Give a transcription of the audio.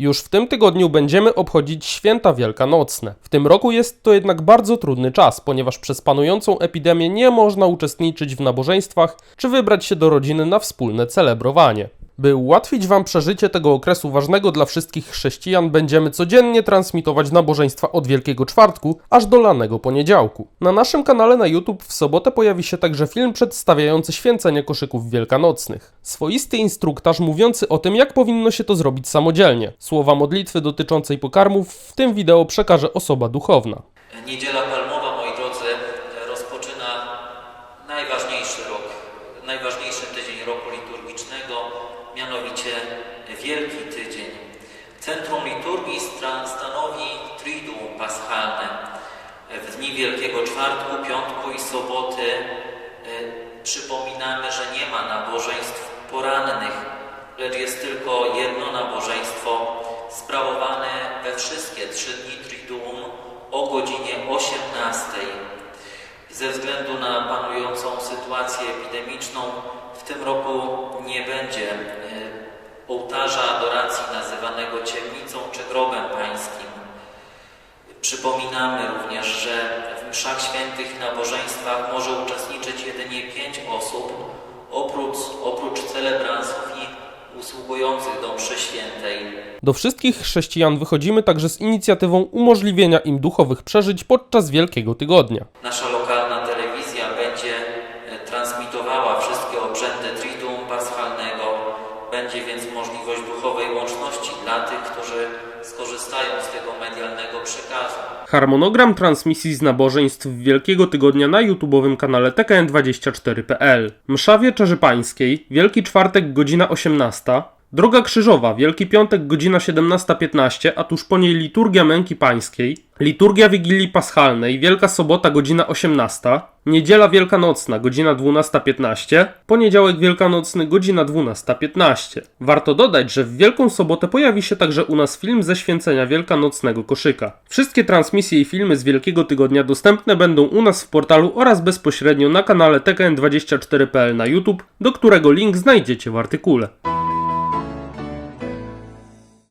Już w tym tygodniu będziemy obchodzić święta wielkanocne. W tym roku jest to jednak bardzo trudny czas, ponieważ przez panującą epidemię nie można uczestniczyć w nabożeństwach czy wybrać się do rodziny na wspólne celebrowanie. By ułatwić Wam przeżycie tego okresu ważnego dla wszystkich chrześcijan, będziemy codziennie transmitować nabożeństwa od Wielkiego Czwartku aż do lanego poniedziałku. Na naszym kanale na YouTube w sobotę pojawi się także film przedstawiający święcenie koszyków wielkanocnych. Swoisty instruktaż mówiący o tym, jak powinno się to zrobić samodzielnie. Słowa modlitwy dotyczącej pokarmów w tym wideo przekaże osoba duchowna. Niedziela Palmowa, moi drodzy, rozpoczyna najważniejszy rok, najważniejszy tydzień roku liturgicznego, mianowicie Wielki Tydzień. Centrum liturgii stanowi Triduum Paschalne. W dni Wielkiego Czwartku, Piątku i Soboty e, przypominamy, że nie ma nabożeństw porannych, lecz jest tylko jedno nabożeństwo sprawowane we wszystkie trzy dni Triduum o godzinie 18. Ze względu na panującą sytuację epidemiczną w tym roku nie będzie e, ołtarza adoracji nazywanego ciemnicą czy grobem pańskim. Przypominamy również, że w mszach świętych i nabożeństwach może uczestniczyć jedynie pięć osób, oprócz, oprócz celebransów i usługujących do mszy świętej. Do wszystkich chrześcijan wychodzimy także z inicjatywą umożliwienia im duchowych przeżyć podczas Wielkiego Tygodnia. Nasza wszystkie obrzędy Triduum Paschalnego. Będzie więc możliwość duchowej łączności dla tych, którzy skorzystają z tego medialnego przekazu. Harmonogram transmisji z nabożeństw Wielkiego Tygodnia na YouTubowym kanale tkn24.pl Msza Wieczerzy Pańskiej, Wielki Czwartek godzina 18 Droga Krzyżowa, Wielki Piątek godzina 17.15, a tuż po niej Liturgia Męki Pańskiej, Liturgia Wigilii Paschalnej, Wielka Sobota godzina 18, Niedziela Wielkanocna godzina 12.15, Poniedziałek Wielkanocny godzina 12.15. Warto dodać, że w Wielką Sobotę pojawi się także u nas film ze święcenia Wielkanocnego koszyka. Wszystkie transmisje i filmy z Wielkiego Tygodnia dostępne będą u nas w portalu oraz bezpośrednio na kanale tkn24.pl na YouTube, do którego link znajdziecie w artykule.